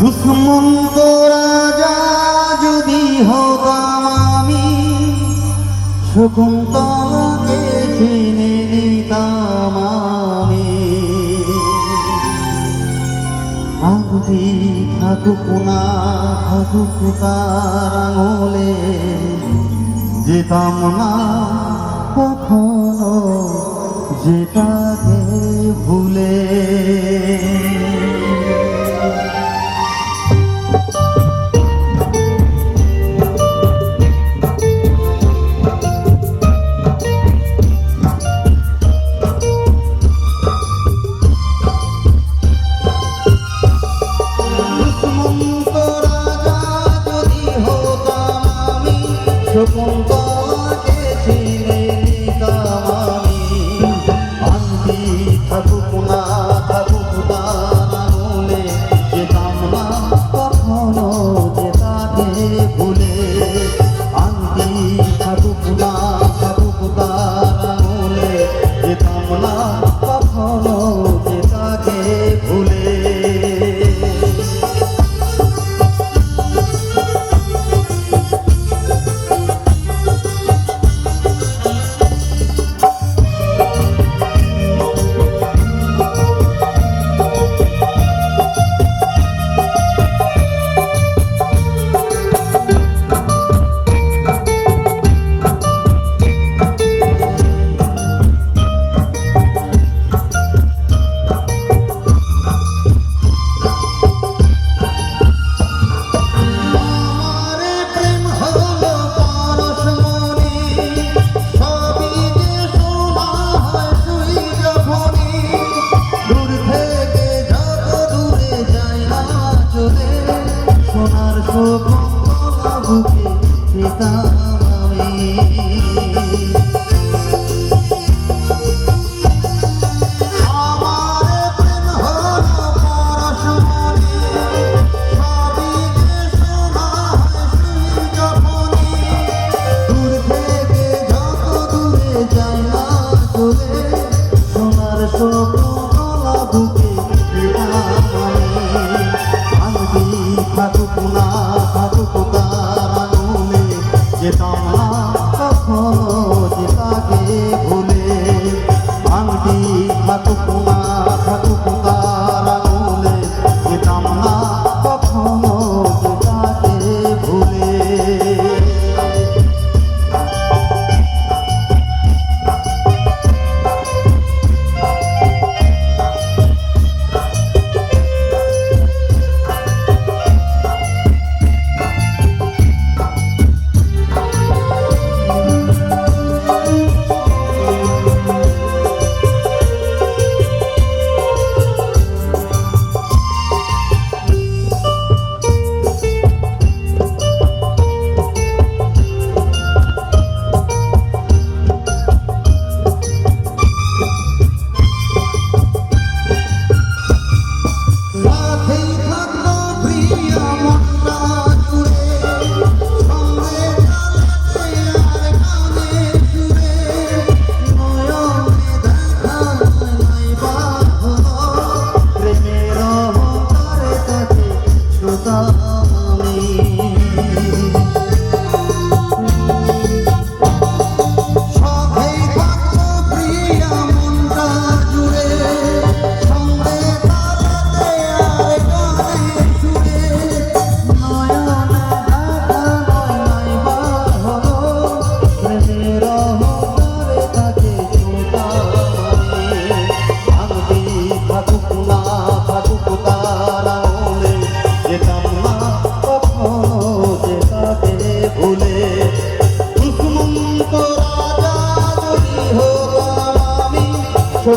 দুষ্মন্ত রাজা যদি হতাম আমি শকুন্তলাকে চিনে নিতাম আমি। আগুতি থাকুক না, থাকুক তার আঙুলে, যেতাম না কখনো, যেটাকে ভুলে। বন্ধু পেতাম আমি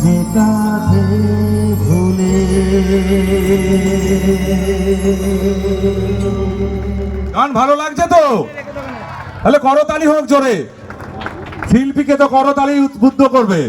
মাঝে কাঁধে ভুলে গান ভালো লাগছে তো? তাহলে করতালি হোক জোরে। শিল্পীকে তো করতালি উদ্বুদ্ধ করবে।